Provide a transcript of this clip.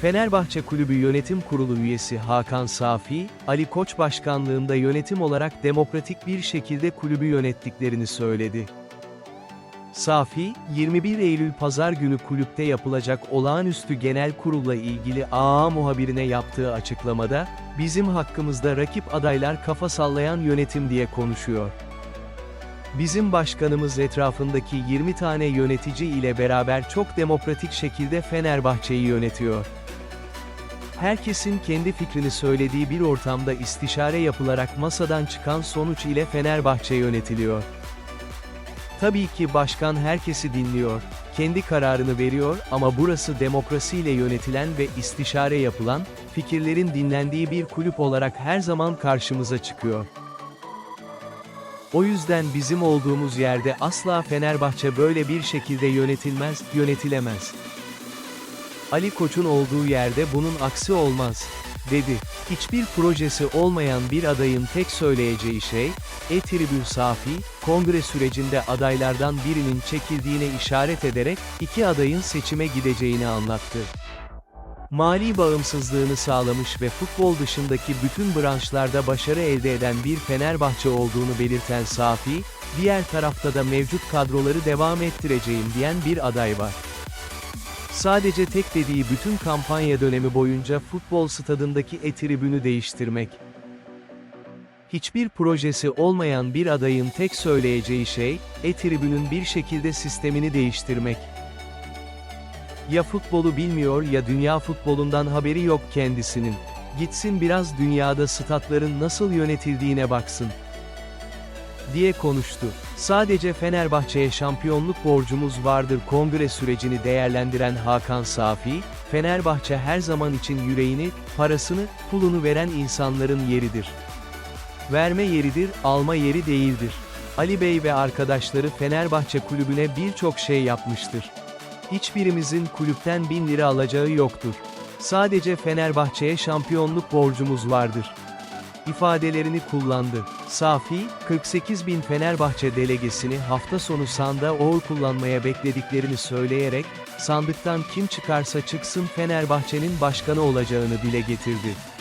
Fenerbahçe Kulübü Yönetim Kurulu üyesi Hakan Safi, Ali Koç başkanlığında yönetim olarak demokratik bir şekilde kulübü yönettiklerini söyledi. Safi, 21 Eylül Pazar günü kulüpte yapılacak olağanüstü genel kurulla ilgili AA muhabirine yaptığı açıklamada, bizim hakkımızda rakip adaylar kafa sallayan yönetim diye konuşuyor. Bizim başkanımız etrafındaki 20 tane yönetici ile beraber çok demokratik şekilde Fenerbahçe'yi yönetiyor. Herkesin kendi fikrini söylediği bir ortamda istişare yapılarak masadan çıkan sonuç ile Fenerbahçe yönetiliyor. Tabii ki başkan herkesi dinliyor, kendi kararını veriyor ama burası demokrasiyle yönetilen ve istişare yapılan, fikirlerin dinlendiği bir kulüp olarak her zaman karşımıza çıkıyor. O yüzden bizim olduğumuz yerde asla Fenerbahçe böyle bir şekilde yönetilmez, yönetilemez. Ali Koç'un olduğu yerde bunun aksi olmaz, dedi. Hiçbir projesi olmayan bir adayın tek söyleyeceği şey, E-Tribün Safi, kongre sürecinde adaylardan birinin çekildiğine işaret ederek, iki adayın seçime gideceğini anlattı. Mali bağımsızlığını sağlamış ve futbol dışındaki bütün branşlarda başarı elde eden bir Fenerbahçe olduğunu belirten Safi, diğer tarafta da mevcut kadroları devam ettireceğim diyen bir aday var. Sadece tek dediği bütün kampanya dönemi boyunca futbol stadındaki e-tribünü değiştirmek. Hiçbir projesi olmayan bir adayın tek söyleyeceği şey, e-tribünün bir şekilde sistemini değiştirmek. Ya futbolu bilmiyor ya dünya futbolundan haberi yok kendisinin. Gitsin biraz dünyada statların nasıl yönetildiğine baksın diye konuştu. Sadece Fenerbahçe'ye şampiyonluk borcumuz vardır kongre sürecini değerlendiren Hakan Safi, Fenerbahçe her zaman için yüreğini, parasını, pulunu veren insanların yeridir. Verme yeridir, alma yeri değildir. Ali Bey ve arkadaşları Fenerbahçe kulübüne birçok şey yapmıştır. Hiçbirimizin kulüpten bin lira alacağı yoktur. Sadece Fenerbahçe'ye şampiyonluk borcumuz vardır ifadelerini kullandı. Safi, 48 bin Fenerbahçe delegesini hafta sonu sanda oy kullanmaya beklediklerini söyleyerek, sandıktan kim çıkarsa çıksın Fenerbahçe'nin başkanı olacağını dile getirdi.